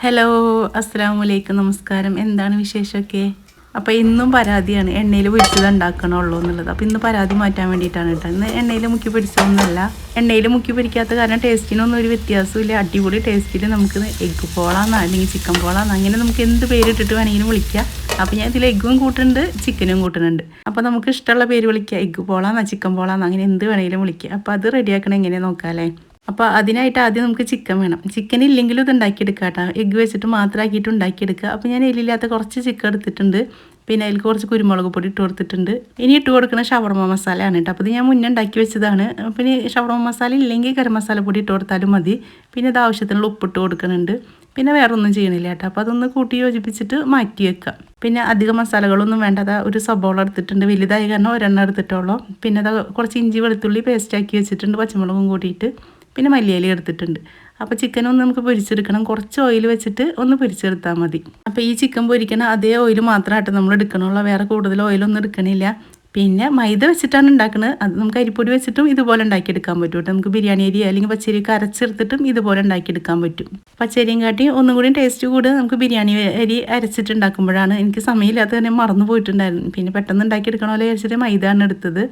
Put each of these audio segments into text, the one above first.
Hello അസ്സാം വലൈക്കും നമസ്കാരം. എന്താണ് വിശേഷമൊക്കെ? അപ്പോൾ ഇന്നും പരാതിയാണ്. എണ്ണയിൽ പൊരിച്ചത് ഉണ്ടാക്കണുള്ളൂ എന്നുള്ളത്. അപ്പോൾ ഇന്ന് പരാതി മാറ്റാൻ വേണ്ടിയിട്ടാണ് കേട്ടോ. ഇന്ന് എണ്ണയിൽ മുക്കി പൊരിച്ചതൊന്നുമല്ല. എണ്ണയിൽ മുക്കി പൊരിക്കാത്ത കാരണം ടേസ്റ്റിനൊന്നും ഒരു വ്യത്യാസമില്ല അടിപൊളി ടേസ്റ്റിൽ നമുക്ക് എഗ്ഗ് പോളാന്ന് അല്ലെങ്കിൽ ചിക്കൻ പോളാന്ന് അങ്ങനെ നമുക്ക് എന്ത് പേരിട്ടിട്ട് വേണമെങ്കിലും വിളിക്കാം. അപ്പോൾ ഞാൻ ഇതിൽ എഗ്ഗും കൂട്ടുന്നുണ്ട് ചിക്കനും കൂട്ടുന്നുണ്ട്. അപ്പോൾ നമുക്ക് ഇഷ്ടമുള്ള പേര് വിളിക്കാം. എഗ്ഗ് പോളാന്നാ ചിക്കൻ പോളാന്ന് അങ്ങനെ എന്ത് വേണമെങ്കിലും വിളിക്കാം. അപ്പോൾ അത് റെഡിയാക്കണം എങ്ങനെയാണ് നോക്കാം നോക്കാമല്ലേ അപ്പോൾ അതിനായിട്ട് ആദ്യം നമുക്ക് ചിക്കൻ വേണം. ചിക്കൻ ഇല്ലെങ്കിലും ഇത് ഉണ്ടാക്കിയെടുക്കുക കേട്ടോ. എഗ്ഗ് വെച്ചിട്ട് മാത്രമാക്കിയിട്ട് ഉണ്ടാക്കിയെടുക്കുക. അപ്പോൾ ഞാൻ എല്ലില്ലാത്ത കുറച്ച് ചിക്കൻ എടുത്തിട്ടുണ്ട്. പിന്നെ അതിൽ കുറച്ച് കുരുമുളക് പൊടി ഇട്ട് കൊടുത്തിട്ടുണ്ട്. ഇനി ഇട്ട് കൊടുക്കുന്ന ഷവർമ മസാലയാണ് കേട്ടോ. അപ്പോൾ ഇത് ഞാൻ മുന്നേ ഉണ്ടാക്കി വെച്ചതാണ്. പിന്നെ ഷവർമ മസാല ഇല്ലെങ്കിൽ ഗരം മസാല പൊടി ഇട്ട് കൊടുത്താലും മതി. പിന്നെ ഇത് ആവശ്യത്തിനുള്ള ഉപ്പിട്ട് കൊടുക്കുന്നുണ്ട്. പിന്നെ വേറൊന്നും ചെയ്യണില്ല കേട്ടോ. അപ്പോൾ അതൊന്ന് കൂട്ടി യോജിപ്പിച്ചിട്ട് മാറ്റി വെക്കുക. പിന്നെ അധികം മസാലകളൊന്നും വേണ്ട അതാ ഒരു സബോള എടുത്തിട്ടുണ്ട്. വലുതായി കാരണം ഒരെണ്ണം എടുത്തിട്ടുള്ളൂ. പിന്നെ അതാ കുറച്ച് ഇഞ്ചി വെളുത്തുള്ളി പേസ്റ്റാക്കി വെച്ചിട്ടുണ്ട്. പച്ചമുളകും കൂട്ടിയിട്ട്. പിന്നെ മല്ലിയില എടുത്തിട്ടുണ്ട്. അപ്പോൾ ചിക്കൻ ഒന്ന് നമുക്ക് പൊരിച്ചെടുക്കണം. കുറച്ച് ഓയിൽ വെച്ചിട്ട് ഒന്ന് പൊരിച്ചെടുത്താൽ മതി. അപ്പോൾ ഈ ചിക്കൻ പൊരിക്കണ അതേ ഓയിൽ മാത്രമായിട്ട് നമ്മൾ എടുക്കണുള്ളൂ. വേറെ കൂടുതൽ ഓയിലൊന്നും എടുക്കണില്ല. പിന്നെ മൈദ വെച്ചിട്ടാണ് ഉണ്ടാക്കുന്നത് അത് നമുക്ക് അരിപ്പൊടി വെച്ചിട്ടും ഇതുപോലെ ഉണ്ടാക്കിയെടുക്കാൻ പറ്റും കേട്ടോ. നമുക്ക് ബിരിയാണി അരി അല്ലെങ്കിൽ പച്ചരിയൊക്കെ അരച്ചെടുത്തിട്ടും ഇതുപോലെ ഉണ്ടാക്കിയെടുക്കാൻ പറ്റും. പച്ചരിയും കാട്ടി ഒന്നും കൂടി ടേസ്റ്റ് കൂടി. നമുക്ക് ബിരിയാണി അരി അരച്ചിട്ട് ഉണ്ടാക്കുമ്പോഴാണ്. എനിക്ക് സമയമില്ലാത്ത തന്നെ മറന്നു പോയിട്ടുണ്ടായിരുന്നു. പിന്നെ പെട്ടെന്ന് ഉണ്ടാക്കിയെടുക്കണമല്ലോ വിചാരിച്ചിട്ട് മൈദ ആണ് എടുത്തത്.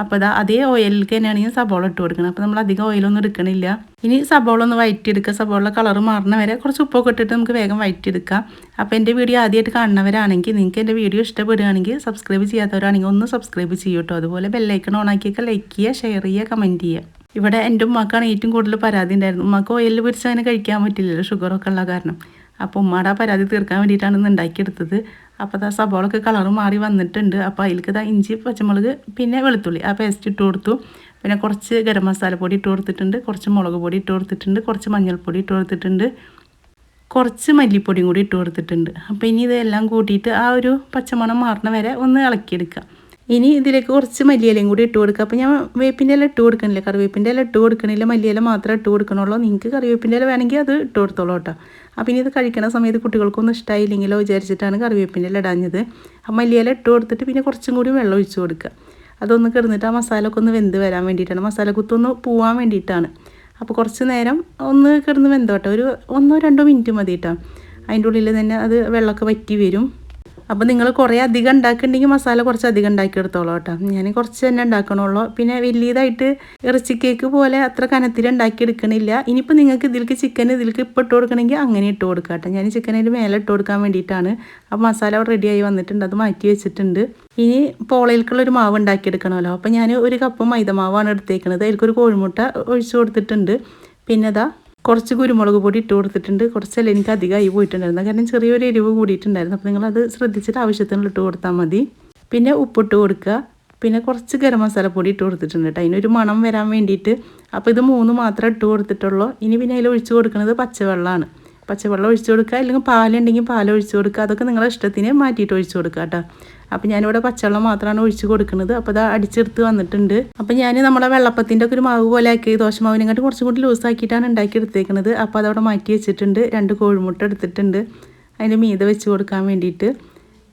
അപ്പോൾ ഇതാ അതേ ഓയിലിലേക്ക് തന്നെയാണ് ഞാൻ സബോള ഇട്ട് കൊടുക്കുന്നത് അപ്പോൾ നമ്മൾ അധികം ഓയിലൊന്നും എടുക്കണില്ല. ഇനി സബോള ഒന്ന് വഴറ്റിയെടുക്കുക സബോള കളർ മാറണ വരെ കുറച്ച് ഉപ്പൊക്കെ ഇട്ടിട്ട് നമുക്ക് വേഗം വഴറ്റിയെടുക്കാം അപ്പോൾ എന്റെ വീഡിയോ ആദ്യമായിട്ട് കാണുന്നവരാണെങ്കിൽ നിങ്ങൾക്ക് എന്റെ വീഡിയോ ഇഷ്ടപ്പെടുകയാണെങ്കിൽ സബ്സ്ക്രൈബ് ചെയ്യാത്തവരാണെങ്കിൽ ഒന്ന് സബ്സ്ക്രൈബ് ചെയ്യൂ കേട്ടോ അതുപോലെ ബെല്ലൈക്കൺ ഓണാക്കിയൊക്കെ ലൈക്ക് ചെയ്യുക ഷെയർ ചെയ്യുക കമന്റ് ചെയ്യുക. ഇവിടെ എന്റെ ഉമ്മക്കാണ് ഏറ്റവും കൂടുതൽ പരാതി ഉണ്ടായിരുന്നു ഉമ്മക്ക് ഓയിലിൽ പൊരിച്ച് കഴിക്കാൻ പറ്റില്ലല്ലോ ഷുഗറൊക്കെ ഉള്ള കാരണം. അപ്പോൾ ഉമ്മയുടെ പരാതി തീർക്കാൻ വേണ്ടിയിട്ടാണ് ഇന്ന് ഉണ്ടാക്കിയെടുത്തത്. അപ്പോൾ ആ സബോളൊക്കെ കളർ മാറി വന്നിട്ടുണ്ട്. അപ്പോൾ അതിലേക്ക് ഇതാ ഇഞ്ചി പച്ചമുളക് പിന്നെ വെളുത്തുള്ളി. ആ പേസ്റ്റ് ഇട്ട് കൊടുത്തു. പിന്നെ കുറച്ച് ഗരം പൊടി ഇട്ട് കൊടുത്തിട്ടുണ്ട്. കുറച്ച് മുളക് പൊടി ഇട്ട് കൊടുത്തിട്ടുണ്ട്. കുറച്ച് മഞ്ഞൾപ്പൊടി ഇട്ട് കൊടുത്തിട്ടുണ്ട്. കുറച്ച് മല്ലിപ്പൊടിയും കൂടി ഇട്ട് കൊടുത്തിട്ടുണ്ട്. അപ്പോൾ ഇനി ഇതെല്ലാം കൂട്ടിയിട്ട് ആ ഒരു പച്ചമണം മാറണ വരെ ഒന്ന് ഇളക്കിയെടുക്കുക. ഇനി ഇതിലേക്ക് കുറച്ച് മല്ലിയിലയും കൂടി ഇട്ട് കൊടുക്കുക. അപ്പോൾ ഞാൻ വേപ്പിന്റെ ഇല ഇട്ട് കൊടുക്കണില്ല? കറിവേപ്പിന്റെ ഇല ഇട്ട് കൊടുക്കണില്ല? മല്ലിയില മാത്രമേ ഇട്ട് കൊടുക്കണുള്ളൂ. നിങ്ങൾക്ക് കറിവേപ്പിന്റെ ഇല വേണമെങ്കിൽ അത് ഇട്ട് കൊടുത്തോളൂ കേട്ടോ. അപ്പോൾ ഇനി ഇത് കഴിക്കണ സമയത്ത് കുട്ടികൾക്കൊന്നും ഇഷ്ടമായില്ലെങ്കിലോ വിചാരിച്ചിട്ടാണ് കറിവേപ്പിന്റെ ഇടാഞ്ഞത്. ആ മല്ലിയില ഇട്ട് കൊടുത്തിട്ട് പിന്നെ കുറച്ചും കൂടി വെള്ളം ഒഴിച്ച് കൊടുക്കുക. അതൊന്ന് കിടന്നിട്ട് ആ മസാല ഒക്കെ ഒന്ന് വെന്ത് വരാൻ വേണ്ടിയിട്ടാണ്. മസാല കുത്തൊന്ന് പോവാൻ വേണ്ടിയിട്ടാണ്. അപ്പോൾ കുറച്ച് നേരം ഒന്ന് കിടന്ന് വെന്തോട്ടെ. ഒരു ഒന്നോ രണ്ടോ മിനിറ്റ് മതി കേട്ടോ അതിന്റെ ഉള്ളിൽ തന്നെ അത് വെള്ളമൊക്കെ വറ്റി വരും. അപ്പോൾ നിങ്ങൾ കുറേ അധികം ഉണ്ടാക്കുന്നുണ്ടെങ്കിൽ മസാല കുറച്ച് അധികം ഉണ്ടാക്കിയെടുത്തോളൂ കേട്ടോ. ഞാൻ കുറച്ച് തന്നെ ഉണ്ടാക്കണുള്ളൂ. പിന്നെ വലിയതായിട്ട് ഇറച്ചി കേക്ക് പോലെ അത്ര കനത്തിൽ ഉണ്ടാക്കിയെടുക്കണില്ല ഇനിയിപ്പോൾ നിങ്ങൾക്ക് ഇതിലേക്ക് ചിക്കൻ ഇതിലേക്ക് ഇപ്പോൾ ഇട്ട് കൊടുക്കണമെങ്കിൽ അങ്ങനെ ഇട്ട് കൊടുക്കുക കേട്ടോ. ഞാൻ അതിന്റെ മേലെ ഇട്ട് കൊടുക്കാൻ വേണ്ടിയിട്ടാണ്. അപ്പോൾ മസാല റെഡിയായി വന്നിട്ടുണ്ട്. അത് മാറ്റി വെച്ചിട്ടുണ്ട്. ഇനി പോളയിൽക്കുള്ളൊരു മാവ് ഉണ്ടാക്കിയെടുക്കണമല്ലോ അപ്പോൾ ഞാൻ ഒരു കപ്പ് മൈദമാവാണ് എടുത്തേക്കുന്നത് അതിലേക്കൊരു കോഴിമുട്ട ഒഴിച്ചു കൊടുത്തിട്ടുണ്ട്. പിന്നെ അതാ കുറച്ച് കുരുമുളക് പൊടി ഇട്ട് കൊടുത്തിട്ടുണ്ട്. കുറച്ചല്ല എനിക്ക് അധികമായി പോയിട്ടുണ്ടായിരുന്നു. കാരണം ചെറിയൊരു എരിവ് കൂടിയിട്ടുണ്ടായിരുന്നു. അപ്പോൾ നിങ്ങളത് ശ്രദ്ധിച്ചിട്ട് ആവശ്യത്തിന് ഇട്ട് കൊടുത്താൽ മതി. പിന്നെ ഉപ്പിട്ട് കൊടുക്കുക. പിന്നെ കുറച്ച് ഗരം മസാല പൊടി ഇട്ട് കൊടുത്തിട്ടുണ്ട് കേട്ടോ അതിനൊരു മണം വരാൻ വേണ്ടിയിട്ട്. അപ്പോൾ ഇത് മൂന്ന് മാത്രമേ ഇട്ട് കൊടുത്തിട്ടുള്ളൂ. ഇനി പിന്നെ അതിൽ ഒഴിച്ച് കൊടുക്കുന്നത് പച്ചവെള്ളമാണ്. പച്ചവെള്ളം ഒഴിച്ച് കൊടുക്കുക. അല്ലെങ്കിൽ പാലുണ്ടെങ്കിൽ പാൽ ഒഴിച്ച് കൊടുക്കുക. അതൊക്കെ നിങ്ങളുടെ ഇഷ്ടത്തിന് മാറ്റിയിട്ട് ഒഴിച്ച് കൊടുക്കുക കേട്ടോ അപ്പോൾ ഞാനിവിടെ പച്ചവെള്ളം മാത്രമാണ് ഒഴിച്ച് കൊടുക്കുന്നത്. അപ്പോൾ അത് അടിച്ചെടുത്ത് വന്നിട്ടുണ്ട്. അപ്പോൾ ഞാൻ നമ്മളെ വെള്ളപ്പത്തിന്റെ ഒക്കെ ഒരു മാവ് പോലെ ആക്കി ദോശ ദോശമാവിനെക്കാട്ടും കുറച്ചും കൂടി ലൂസാക്കിയിട്ടാണ് ഉണ്ടാക്കി എടുത്തേക്കുന്നത് അപ്പോൾ അതവിടെ മാറ്റി വെച്ചിട്ടുണ്ട്. രണ്ട് കോഴിമുട്ട എടുത്തിട്ടുണ്ട്. അതിന്റെ മീത വെച്ച് കൊടുക്കാൻ വേണ്ടിയിട്ട്.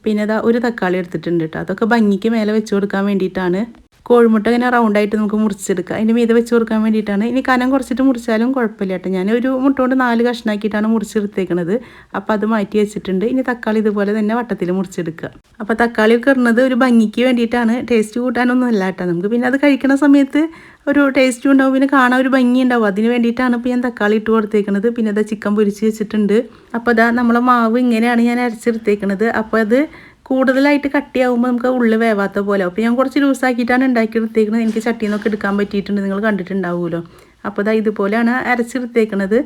പിന്നെ അതാ ഒരു തക്കാളി എടുത്തിട്ടുണ്ട് കേട്ടോ. അതൊക്കെ ഭംഗിക്ക് മേലെ വെച്ച് കൊടുക്കാൻ വേണ്ടിയിട്ടാണ്. കോഴിമുട്ട ഇങ്ങനെ റൗണ്ടായിട്ട് നമുക്ക് മുറിച്ചെടുക്കാം. അതിന്റെ മീതെ വെച്ച് കൊടുക്കാൻ വേണ്ടിയിട്ടാണ്. ഇനി കനം കുറച്ചിട്ട് മുറിച്ചാലും കുഴപ്പമില്ല കേട്ടോ. ഞാൻ ഒരു മുട്ട കൊണ്ട് നാല് കഷ്ണാക്കിയിട്ടാണ് മുറിച്ചെടുത്തേക്കണത്. അപ്പോൾ അത് മാറ്റി വെച്ചിട്ടുണ്ട്. ഇനി തക്കാളി ഇതുപോലെ തന്നെ വട്ടത്തിൽ മുറിച്ചെടുക്കുക. അപ്പോൾ തക്കാളി ഒക്കെ ഒരു ഭംഗിക്ക് വേണ്ടിയിട്ടാണ്. ടേസ്റ്റ് കൂട്ടാനൊന്നും അല്ല കേട്ടോ. നമുക്ക് പിന്നെ അത് കഴിക്കുന്ന സമയത്ത് ഒരു ടേസ്റ്റും ഉണ്ടാവും. പിന്നെ കാണാൻ ഒരു ഭംഗി ഉണ്ടാവും. അതിന് വേണ്ടിയിട്ടാണ് ഇപ്പോൾ ഞാൻ തക്കാളി ഇട്ട് കൊടുത്തേക്കുന്നത് പിന്നെ അത് ചിക്കൻ പൊരിച്ച് വെച്ചിട്ടുണ്ട്. അപ്പോൾ അതാ നമ്മളെ മാവ് ഇങ്ങനെയാണ് ഞാൻ അരച്ചെടുത്തേക്കുന്നത് അപ്പോൾ അത് കൂടുതലായിട്ട് കട്ടിയാവുമ്പോൾ നമുക്ക് ഉള്ളിൽ വേവാത്ത പോലെ. അപ്പോൾ ഞാൻ കുറച്ച് ലൂസാക്കിയിട്ടാണ് ഉണ്ടാക്കിയെടുത്തേക്കുന്നത് എനിക്ക് ചട്ടിയിൽ നിന്നൊക്കെ എടുക്കാൻ പറ്റിയിട്ടുണ്ട്. നിങ്ങൾ കണ്ടിട്ടുണ്ടാവുമല്ലോ. അപ്പോൾ ഇതാ ഇതുപോലെയാണ് അരച്ചെടുത്തേക്കുന്നത്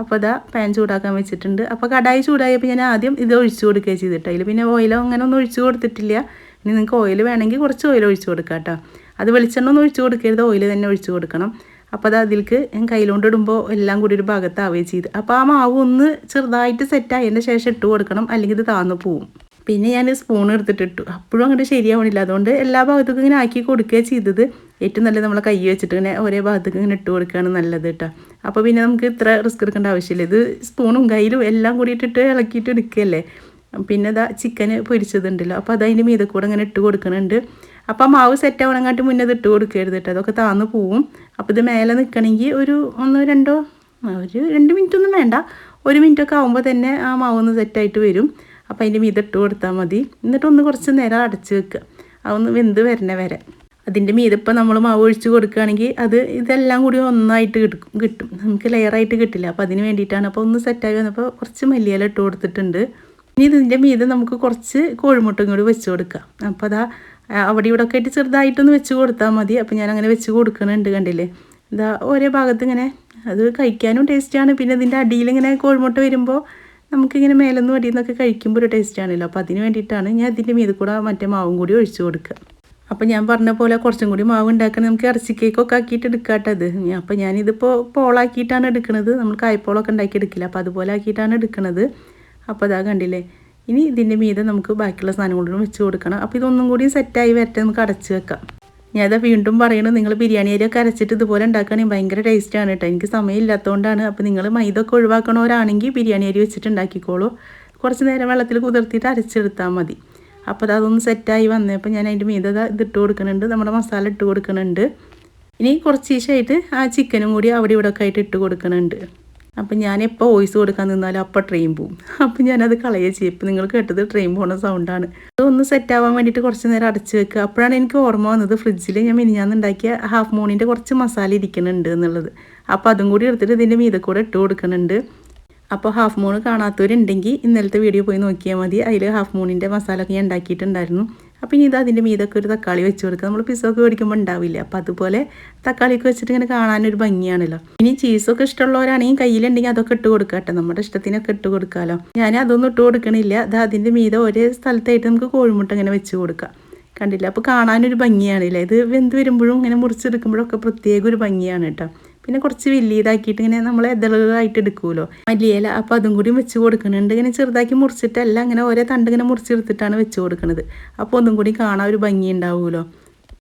അപ്പോൾ ഇതാ പാൻ ചൂടാക്കാൻ വെച്ചിട്ടുണ്ട്. അപ്പോൾ കടായി ചൂടായപ്പോൾ ഞാൻ ആദ്യം ഇത് ഒഴിച്ചു കൊടുക്കുകയാണ് ചെയ്തിട്ട്. അതിൽ പിന്നെ ഓയിലോ അങ്ങനെ ഒന്നും ഒഴിച്ചു കൊടുത്തിട്ടില്ല. ഇനി നിങ്ങൾക്ക് ഓയിൽ വേണമെങ്കിൽ കുറച്ച് ഓയിൽ ഒഴിച്ചു കൊടുക്കാം കേട്ടോ. അത് വെളിച്ചെണ്ണ ഒന്നും ഒഴിച്ചു കൊടുക്കരുത്. ഓയിൽ തന്നെ ഒഴിച്ചു കൊടുക്കണം. അപ്പോൾ അത് അതിൽക്ക് ഞാൻ കയ്യിലോണ്ട് ഇടുമ്പോൾ എല്ലാം കൂടി ഒരു ഭാഗത്താവുകയും ചെയ്ത്. അപ്പോൾ ആ മാവ് ഒന്ന് ചെറുതായിട്ട് സെറ്റായതിന്റെ ശേഷം ഇട്ട് കൊടുക്കണം. അല്ലെങ്കിൽ ഇത് താന്നു പോവും. പിന്നെ ഞാൻ സ്പൂൺ എടുത്തിട്ടിട്ടു. അപ്പോഴും അങ്ങോട്ട് ശരിയാവണില്ല. അതുകൊണ്ട് എല്ലാ ഭാഗത്തേക്കും ഇങ്ങനെ ആക്കി കൊടുക്കുക ചെയ്തത്. ഏറ്റവും നല്ലത് നമ്മളെ കൈ വെച്ചിട്ട് ഇങ്ങനെ ഒരേ ഭാഗത്തേക്ക് ഇങ്ങനെ ഇട്ട് കൊടുക്കുകയാണ് നല്ലത് കേട്ടോ അപ്പോൾ പിന്നെ നമുക്ക് ഇത്ര റിസ്ക് എടുക്കേണ്ട ആവശ്യമില്ല. ഇത് സ്പൂണും കയ്യിലും എല്ലാം കൂടി ഇട്ടിട്ട് ഇളക്കിയിട്ട് എടുക്കുകയല്ലേ? പിന്നെ ഇതാ ചിക്കൻ പൊരിച്ചതുണ്ടല്ലോ. അപ്പോൾ അത് അതിന്റെ മീതെ കൂടെ ഇങ്ങനെ ഇട്ട് കൊടുക്കുന്നുണ്ട് അപ്പോൾ മാവ് സെറ്റ് ആവണങ്ങാട്ട് മുന്നേ ഇത് ഇട്ട് കൊടുക്കരുത് കേട്ടോ അതൊക്കെ താന്ന് പോവും. അപ്പോൾ ഇത് മേലെ നിൽക്കണമെങ്കിൽ ഒരു ഒന്നോ രണ്ടോ ഒരു രണ്ട് മിനിറ്റ് ഒന്നും വേണ്ട. ഒരു മിനിറ്റൊക്കെ ആകുമ്പോൾ തന്നെ ആ മാവ് ഒന്ന് സെറ്റായിട്ട് വരും. അപ്പോൾ അതിന്റെ മീതെ ഇട്ട് കൊടുത്താൽ മതി. എന്നിട്ട് ഒന്ന് കുറച്ച് നേരം അടച്ച് വെക്കുക. അതൊന്ന് വെന്ത് വരണ വരെ. അതിന്റെ മീതെ ഇപ്പോൾ നമ്മൾ മാവ് ഒഴിച്ച് കൊടുക്കുകയാണെങ്കിൽ അത് ഇതെല്ലാം കൂടി ഒന്നായിട്ട് കിട്ടും കിട്ടും. നമുക്ക് ലെയറായിട്ട് കിട്ടില്ല. അപ്പോൾ അതിന് വേണ്ടിയിട്ടാണ്. അപ്പോൾ ഒന്ന് സെറ്റായി വന്നപ്പോൾ കുറച്ച് മല്ലിയില ഇട്ട് കൊടുത്തിട്ടുണ്ട്. ഇനി ഇതിന്റെ മീതെ നമുക്ക് കുറച്ച് കോഴിമുട്ടും കൂടി വെച്ച് കൊടുക്കാം. അപ്പോൾ അതാ അവിടെ ഇവിടെ ഒക്കെ ആയിട്ട് ചെറുതായിട്ടൊന്ന് വെച്ച് കൊടുത്താൽ മതി. അപ്പോൾ ഞാൻ അങ്ങനെ വെച്ച് കൊടുക്കണുണ്ട് കണ്ടില്ലേ? ഇതാ ഓരോ ഭാഗത്ത് ഇങ്ങനെ അത് കഴിക്കാനും ടേസ്റ്റാണ് പിന്നെ ഇതിന്റെ അടിയിൽ ഇങ്ങനെ കോഴിമുട്ട വരുമ്പോൾ നമുക്കിങ്ങനെ മേലൊന്നും അടിയിൽ നിന്നൊക്കെ കഴിക്കുമ്പോൾ ഒരു ടേസ്റ്റ് ആണല്ലോ. അപ്പോൾ അതിന് വേണ്ടിയിട്ടാണ് ഞാൻ ഇതിന്റെ മീത് കൂടെ മറ്റേ മാവും കൂടി ഒഴിച്ചു കൊടുക്കുക. അപ്പോൾ ഞാൻ പറഞ്ഞ പോലെ കുറച്ചും കൂടി മാവ് ഉണ്ടാക്കണം. നമുക്ക് ഇറച്ചി കേക്കൊക്കെ ആക്കിയിട്ട് എടുക്കാട്ടത് അപ്പോൾ ഞാനിതിപ്പോൾ പോളാക്കിയിട്ടാണ് എടുക്കുന്നത്. നമ്മൾ കായ്പോളൊക്കെ ഉണ്ടാക്കി എടുക്കില്ല. അപ്പോൾ അതുപോലെ ആക്കിയിട്ടാണ് എടുക്കുന്നത്. അപ്പോൾ അതാ കണ്ടില്ലേ? ഇനി ഇതിന്റെ മീതെ നമുക്ക് ബാക്കിയുള്ള സാധനങ്ങളോടും വെച്ച് കൊടുക്കണം. അപ്പോൾ ഇതൊന്നും കൂടി സെറ്റായി വരട്ടെ. നമുക്ക് അടച്ച് വെക്കാം. ഞാനത് വീണ്ടും പറയുന്നത് നിങ്ങൾ ബിരിയാണി അരിയൊക്കെ അരച്ചിട്ട് ഇതുപോലെ ഉണ്ടാക്കുകയാണെങ്കിൽ ഭയങ്കര ടേസ്റ്റാണ് കേട്ടോ എനിക്ക് സമയമില്ലാത്തതുകൊണ്ടാണ് അപ്പോൾ നിങ്ങൾ മൈദ ഒക്കെ ഒഴിവാക്കണവരാണെങ്കിൽ ബിരിയാണി അരി വെച്ചിട്ട് ഉണ്ടാക്കിക്കോളൂ. കുറച്ച് നേരം വെള്ളത്തിൽ കുതിർത്തിയിട്ട് അരച്ചെടുത്താൽ മതി. അപ്പോൾ അതൊന്ന് സെറ്റായി വന്നപ്പോൾ ഞാൻ അതിന്റെ മീത ഇതിട്ട് കൊടുക്കുന്നുണ്ട് നമ്മുടെ മസാല ഇട്ട് കൊടുക്കുന്നുണ്ട് ഇനി കുറച്ച് ദിവസമായിട്ട് ആ ചിക്കനും കൂടി അവിടെ ഇവിടെ ഒക്കെ ആയിട്ട് ഇട്ട് കൊടുക്കുന്നുണ്ട് അപ്പം ഞാൻ എപ്പോൾ വോയിസ് കൊടുക്കാൻ നിന്നാലും അപ്പോൾ ട്രെയിൻ പോവും. അപ്പം ഞാനത് കളയുക ചെയ്യും. ഇപ്പം നിങ്ങൾ കേട്ടത് ട്രെയിൻ പോകുന്ന സൗണ്ടാണ് അതൊന്ന് സെറ്റ് ആവാൻ വേണ്ടിയിട്ട് കുറച്ച് നേരം അടച്ച് വെക്കുക. അപ്പോഴാണ് എനിക്ക് ഓർമ്മ വന്നത് ഫ്രിഡ്ജിൽ ഞാൻ മിനിഞ്ഞാന്ന് ഉണ്ടാക്കിയ ഹാഫ് മൂണിന്റെ കുറച്ച് മസാല ഇരിക്കുന്നുണ്ട് എന്നുള്ളത്. അപ്പോൾ അതും കൂടി എടുത്തിട്ട് ഇതിന്റെ മീതെ കൂടെ ഇട്ട് കൊടുക്കുന്നുണ്ട്. അപ്പോൾ ഹാഫ് മൂൺ കാണാത്തവരുണ്ടെങ്കിൽ ഇന്നലത്തെ വീഡിയോ പോയി നോക്കിയാൽ മതി. അതിൽ ഹാഫ് മൂണിന്റെ മസാല ഒക്കെ ഞാൻ ഉണ്ടാക്കിയിട്ടുണ്ടായിരുന്നു. അപ്പോൾ ഇനി ഇത് അതിന്റെ മീതൊക്കെ ഒരു തക്കാളി വെച്ച് കൊടുക്കുക നമ്മൾ പിസൊക്കെ മേടിക്കുമ്പോൾ ഉണ്ടാവില്ല? അപ്പോൾ അതുപോലെ തക്കാളിയൊക്കെ വെച്ചിട്ട് ഇങ്ങനെ കാണാനൊരു ഭംഗിയാണല്ലോ. ഇനി ചീസൊക്കെ ഇഷ്ടമുള്ളവരാണെങ്കിൽ കയ്യിലുണ്ടെങ്കിൽ അതൊക്കെ ഇട്ട് കൊടുക്കുക കേട്ടോ. നമ്മുടെ ഇഷ്ടത്തിനൊക്കെ ഇട്ട് കൊടുക്കാമല്ലോ ഞാൻ അതൊന്നും ഇട്ട് കൊടുക്കണില്ല. അത് അതിന്റെ മീത ഒരേ സ്ഥലത്തായിട്ട് നമുക്ക് കോഴിമുട്ട ഇങ്ങനെ വെച്ച് കൊടുക്കാം. കണ്ടില്ല? അപ്പോൾ കാണാനൊരു ഭംഗിയാണല്ലേ? ഇത് വെന്ത് വരുമ്പോഴും ഇങ്ങനെ മുറിച്ചെടുക്കുമ്പോഴൊക്കെ പ്രത്യേക ഒരു ഭംഗിയാണ് കേട്ടോ. പിന്നെ കുറച്ച് വലിയതാക്കിയിട്ട് ഇങ്ങനെ നമ്മൾ എതളായിട്ട് എടുക്കുമല്ലോ. മല്ലിയില അപ്പോൾ അതും കൂടി വെച്ച് കൊടുക്കുന്നുണ്ട്. ഇങ്ങനെ ചെറുതാക്കി മുറിച്ചിട്ടല്ല അങ്ങനെ ഓരോ തണ്ട് ഇങ്ങനെ മുറിച്ചെടുത്തിട്ടാണ് വെച്ച് കൊടുക്കുന്നത്. അപ്പോൾ ഒന്നും കൂടി കാണാൻ ഒരു ഭംഗി ഉണ്ടാവുമല്ലോ.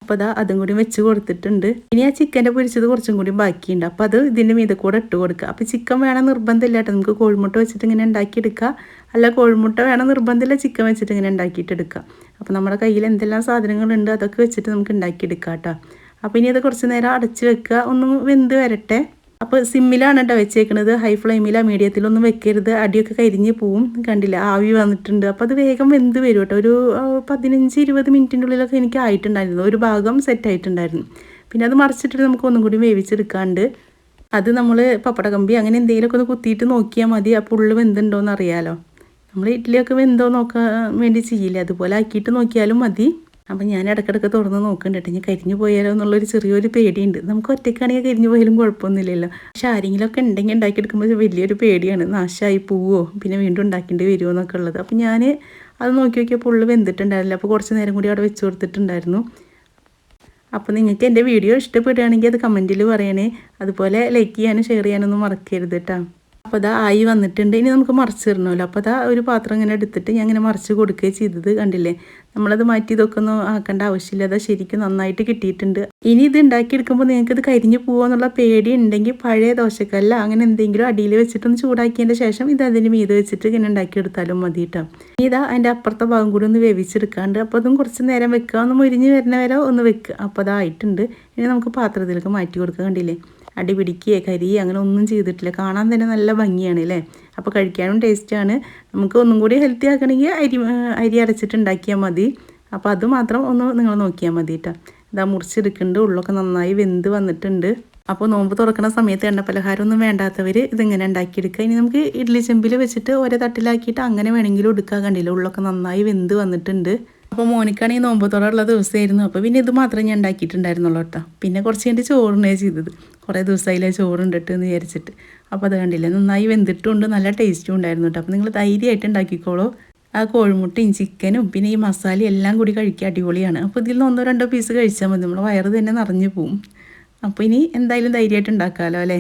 അപ്പോൾ അതാ അതും കൂടി വെച്ച് കൊടുത്തിട്ടുണ്ട്. ഇനി ആ ചിക്കന്റെ പൊരിച്ചത് കുറച്ചും കൂടി ബാക്കിയുണ്ട്. അപ്പോൾ അത് ഇതിന്റെ മീതെ കൂടെ ഇട്ട് കൊടുക്കുക. അപ്പോൾ ചിക്കൻ വേണം നിർബന്ധമില്ല കേട്ടോ. നമുക്ക് കോഴിമുട്ട വെച്ചിട്ട് ഇങ്ങനെ ഉണ്ടാക്കിയെടുക്കുക. അല്ല കോഴിമുട്ട വേണം നിർബന്ധമില്ല ചിക്കൻ വെച്ചിട്ട് ഇങ്ങനെ ഉണ്ടാക്കിയിട്ട് എടുക്കുക. അപ്പോൾ നമ്മുടെ കയ്യിൽ എന്തെല്ലാം സാധനങ്ങളുണ്ട് അതൊക്കെ വെച്ചിട്ട് നമുക്ക് ഉണ്ടാക്കിയെടുക്കാം കേട്ടോ. അപ്പോൾ ഇനി അത് കുറച്ച് നേരം അടച്ച് വെക്കുക. ഒന്ന് വെന്ത് വരട്ടെ. അപ്പോൾ സിമ്മിലാണ് കേട്ടോ വെച്ചേക്കുന്നത് ഹൈ ഫ്ലെയിമിലോ മീഡിയത്തിലൊന്നും വെക്കരുത്. അടിയൊക്കെ കരിഞ്ഞ് പോവും. കണ്ടില്ല ആവി വന്നിട്ടുണ്ട്. അപ്പോൾ അത് വേഗം വെന്ത് വരും കേട്ടോ. ഒരു പതിനഞ്ച് ഇരുപത് മിനിറ്റിന്റെ ഉള്ളിലൊക്കെ എനിക്ക് ആയിട്ടുണ്ടായിരുന്നു. ഒരു ഭാഗം സെറ്റ് ആയിട്ടുണ്ടായിരുന്നു. പിന്നെ അത് മറിച്ചിട്ട് നമുക്ക് ഒന്നും കൂടി വേവിച്ചെടുക്കാണ്ട് അത് നമ്മൾ പപ്പട കമ്പി അങ്ങനെ എന്തെങ്കിലുമൊക്കെ ഒന്ന് കുത്തിയിട്ട് നോക്കിയാൽ മതി. അപ്പോൾ ഉള്ളു വെന്തുണ്ടോയെന്ന് അറിയാമല്ലോ നമ്മൾ ഇഡ്ഡലിയൊക്കെ വെന്തോ നോക്കാൻ വേണ്ടി ചെയ്യില്ല? അതുപോലെ ആക്കിയിട്ട് നോക്കിയാലും മതി. അപ്പം ഞാൻ ഇടയ്ക്കിടയ്ക്ക് തുറന്ന് നോക്കുന്നുണ്ട് ഇനി കരിഞ്ഞു പോയാലോ എന്നുള്ളൊരു ചെറിയൊരു പേടിയുണ്ട്. നമുക്ക് ഒറ്റയ്ക്കാണെങ്കിൽ കരിഞ്ഞു പോയാലും കുഴപ്പമൊന്നുമില്ലല്ലോ. പക്ഷെ ആരെങ്കിലുമൊക്കെ ഉണ്ടെങ്കിൽ ഉണ്ടാക്കിയെടുക്കുമ്പോൾ വലിയൊരു പേടിയാണ്. നാശമായി പോവോ? പിന്നെ വീണ്ടും ഉണ്ടാക്കേണ്ടി വരുമോ എന്നൊക്കെ ഉള്ളത്. അപ്പം ഞാൻ അത് നോക്കി നോക്കിയപ്പോൾ ഉള്ളു വെന്തിട്ടുണ്ടായിരുന്നില്ല. അപ്പോൾ കുറച്ച് നേരം കൂടി അവിടെ വെച്ച് കൊടുത്തിട്ടുണ്ടായിരുന്നു. അപ്പോൾ നിങ്ങൾക്ക് എന്റെ വീഡിയോ ഇഷ്ടപ്പെടുകയാണെങ്കിൽ അത് കമന്റിൽ പറയണേ. അതുപോലെ ലൈക്ക് ചെയ്യാനും ഷെയർ ചെയ്യാനൊന്നും മറക്കരുത് കേട്ടോ. അപ്പോൾ അതാ ആയി വന്നിട്ടുണ്ട്. ഇനി നമുക്ക് മറിച്ച് തരണമല്ലോ അപ്പോൾ അതാ ഒരു പാത്രം ഇങ്ങനെ എടുത്തിട്ട് ഞാൻ ഇങ്ങനെ മറിച്ച് കൊടുക്കുകയും ചെയ്തത് കണ്ടില്ലേ? നമ്മളത് മാറ്റി ഇതൊക്കെ ഒന്നും ആക്കേണ്ട ആവശ്യമില്ല. അതാ ശരിക്കും നന്നായിട്ട് കിട്ടിയിട്ടുണ്ട്. ഇനി ഇത് ഉണ്ടാക്കിയെടുക്കുമ്പോൾ നിങ്ങൾക്ക് ഇത് കരിഞ്ഞു പോകുമെന്നുള്ള പേടി ഉണ്ടെങ്കിൽ പഴയ ദോശക്കല്ല അങ്ങനെ എന്തെങ്കിലും അടിയിൽ വെച്ചിട്ടൊന്ന് ചൂടാക്കിയതിന്റെ ശേഷം ഇത് അതിന് മീത് വെച്ചിട്ട് ഇങ്ങനെ ഉണ്ടാക്കിയെടുത്താലും മതി കേട്ടോ. ഇതാ അതിന്റെ അപ്പുറത്തെ ഭാഗം കൂടി ഒന്ന് വേവിച്ചെടുക്കാണ്ട് അപ്പോൾ അതും കുറച്ച് നേരം വെക്കുക. ഒന്ന് മുരിഞ്ഞ് വരുന്ന വരെ ഒന്ന് വെക്കുക. അപ്പോൾ അതായിട്ടുണ്ട് ഇനി നമുക്ക് പാത്രത്തിലേക്ക് മാറ്റി കൊടുക്കുക കണ്ടില്ലേ? അടി പിടിക്കുകയോ കരിയോ അങ്ങനെ ഒന്നും ചെയ്തിട്ടില്ല. കാണാൻ തന്നെ നല്ല ഭംഗിയാണ് അല്ലേ? അപ്പോൾ കഴിക്കാനും ടേസ്റ്റാണ് നമുക്ക് ഒന്നും കൂടി ഹെൽത്തി ആക്കണമെങ്കിൽ അരി അരി അരച്ചിട്ട് ഉണ്ടാക്കിയാൽ മതി. അപ്പോൾ അത് മാത്രം ഒന്ന് നിങ്ങൾ നോക്കിയാൽ മതി കേട്ടോ ഇതാ മുറിച്ചെടുക്കുന്നുണ്ട്. ഉള്ളൊക്കെ നന്നായി വെന്ത് വന്നിട്ടുണ്ട്. അപ്പോൾ നോമ്പ് തുറക്കുന്ന സമയത്ത് എണ്ണ പലഹാരമൊന്നും വേണ്ടാത്തവർ ഇതിങ്ങനെ ഉണ്ടാക്കിയെടുക്കുക. ഇനി നമുക്ക് ഇഡ്ഡലി ചെമ്പിൽ വെച്ചിട്ട് ഓരോ തട്ടിലാക്കിയിട്ട് അങ്ങനെ വേണമെങ്കിലും എടുക്കാൻ കണ്ടില്ല? ഉള്ളൊക്കെ നന്നായി വെന്ത് വന്നിട്ടുണ്ട്. അപ്പോൾ മോനിക്കാണെങ്കിൽ നോമ്പത്തോടുള്ള ദിവസമായിരുന്നു അപ്പോൾ പിന്നെ ഇത് മാത്രമേ ഞാൻ ഉണ്ടാക്കിയിട്ടുണ്ടായിരുന്നുള്ളൂ കേട്ടോ. പിന്നെ കുറച്ച് കഴിഞ്ഞിട്ട് ചോറിനേ ചെയ്തത്. കുറേ ദിവസമായില്ലേ ചോറുണ്ടിട്ട് എന്ന് വിചാരിച്ചിട്ട്. അപ്പോൾ അത് കണ്ടില്ല. നന്നായി വെന്തിട്ടുണ്ട്. നല്ല ടേസ്റ്റും ഉണ്ടായിരുന്നു കേട്ടോ. അപ്പോൾ നിങ്ങൾ ധൈര്യമായിട്ട് ഉണ്ടാക്കിക്കോളൂ. ആ കോഴിമുട്ടയും ചിക്കനും പിന്നെ ഈ മസാലയും എല്ലാം കൂടി കഴിക്കുക അടിപൊളിയാണ്. അപ്പോൾ ഇതിൽ നിന്ന് ഒന്നോ രണ്ടോ പീസ് കഴിച്ചാൽ മതി. നമ്മുടെ വയറ് തന്നെ നിറഞ്ഞു പോവും. അപ്പോൾ ഇനി എന്തായാലും ധൈര്യമായിട്ട് ഉണ്ടാക്കാമല്ലോ അല്ലേ?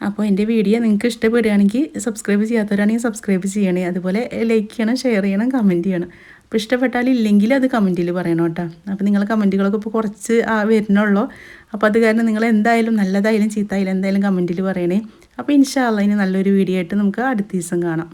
അപ്പോൾ എന്റെ വീഡിയോ നിങ്ങൾക്ക് ഇഷ്ടപ്പെടുകയാണെങ്കിൽ സബ്സ്ക്രൈബ് ചെയ്യാത്തവരാണെങ്കിൽ സബ്സ്ക്രൈബ് ചെയ്യണേ. അതുപോലെ ലൈക്ക് ചെയ്യണം ഷെയർ ചെയ്യണം കമന്റ് ചെയ്യണം. അപ്പോൾ ഇഷ്ടപ്പെട്ടാൽ ഇല്ലെങ്കിൽ അത് കമന്റിൽ പറയണം കേട്ടോ. അപ്പോൾ നിങ്ങൾ കമന്റുകളൊക്കെ ഇപ്പോൾ കുറച്ച് വരുന്നുള്ളൂ. അപ്പോൾ അത് കാരണം നിങ്ങൾ എന്തായാലും നല്ലതായാലും ചീത്തായാലും എന്തായാലും കമന്റിൽ പറയണേ. അപ്പോൾ ഇൻഷാല്ല ഇനി നല്ലൊരു വീഡിയോ ആയിട്ട് നമുക്ക് അടുത്ത ദിവസം കാണാം.